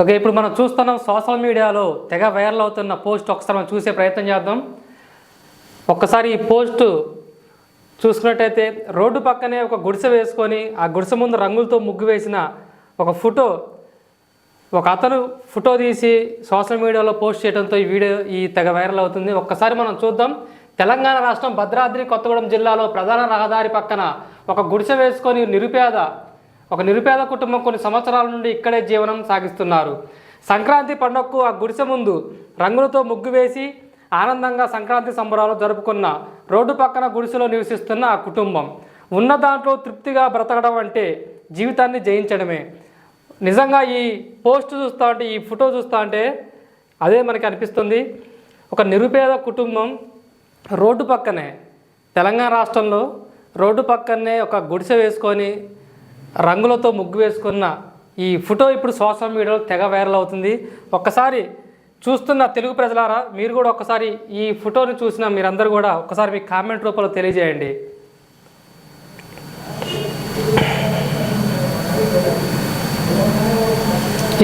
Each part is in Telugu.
ఓకే ఇప్పుడు మనం చూస్తున్నాం సోషల్ మీడియాలో తెగ వైరల్ అవుతున్న పోస్ట్ ఒకసారి మనం చూసే ప్రయత్నం చేద్దాం. ఒక్కసారి ఈ పోస్ట్ చూసుకున్నట్టయితే రోడ్డు పక్కనే ఒక గుడిసె వేసుకొని ఆ గుడిసె ముందు రంగులతో ముగ్గు వేసిన ఒక ఫోటో ఒక అతను ఫోటో తీసి సోషల్ మీడియాలో పోస్ట్ చేయడంతో ఈ వీడియో ఈ తెగ వైరల్ అవుతుంది. ఒక్కసారి మనం చూద్దాం. తెలంగాణ రాష్ట్రం భద్రాద్రి కొత్తగూడెం జిల్లాలో ప్రధాన రహదారి పక్కన ఒక గుడిసె వేసుకొని నిరుపేద ఒక నిరుపేద కుటుంబం కొన్ని సంవత్సరాల నుండి ఇక్కడే జీవనం సాగిస్తున్నారు. సంక్రాంతి పండుగకు ఆ గుడిసె ముందు రంగులతో ముగ్గు వేసి ఆనందంగా సంక్రాంతి సంబరాలు జరుపుకున్న రోడ్డు పక్కన గుడిసెలో నివసిస్తున్న ఆ కుటుంబం. ఉన్న దాంట్లో తృప్తిగా బ్రతకడం అంటే జీవితాన్ని జయించడమే. నిజంగా ఈ పోస్ట్ చూస్తూ ఉంటే ఈ ఫోటో చూస్తూ అంటే అదే మనకి అనిపిస్తుంది. ఒక నిరుపేద కుటుంబం రోడ్డు పక్కనే తెలంగాణ రాష్ట్రంలో రోడ్డు పక్కనే ఒక గుడిసె వేసుకొని రంగులతో ముగ్గు వేసుకున్న ఈ ఫోటో ఇప్పుడు సోషల్ మీడియాలో తెగ వైరల్ అవుతుంది. ఒక్కసారి చూస్తున్న తెలుగు ప్రజలారా మీరు కూడా ఒక్కసారి ఈ ఫోటోని చూసిన మీరందరూ కూడా ఒక్కసారి మీ కామెంట్ రూపంలో తెలియజేయండి.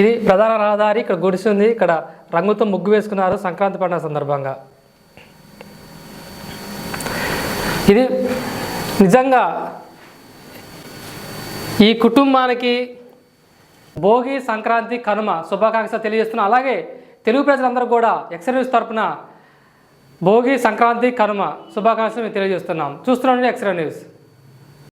ఇది ప్రధాన రహదారి ఇక్కడ గుడిసింది. ఇక్కడ రంగుతో ముగ్గు వేసుకున్నారు సంక్రాంతి పండుగ సందర్భంగా. ఇది నిజంగా ఈ కుటుంబానికి భోగి సంక్రాంతి కనుమ శుభాకాంక్షలు తెలియజేస్తున్నాం అలాగే తెలుగు ప్రజలందరూ కూడా ఎక్సర్ తరపున భోగి సంక్రాంతి కనుమ శుభాకాంక్షలు మేము తెలియజేస్తున్నాం. చూస్తున్నాం ఎక్స్రే న్యూస్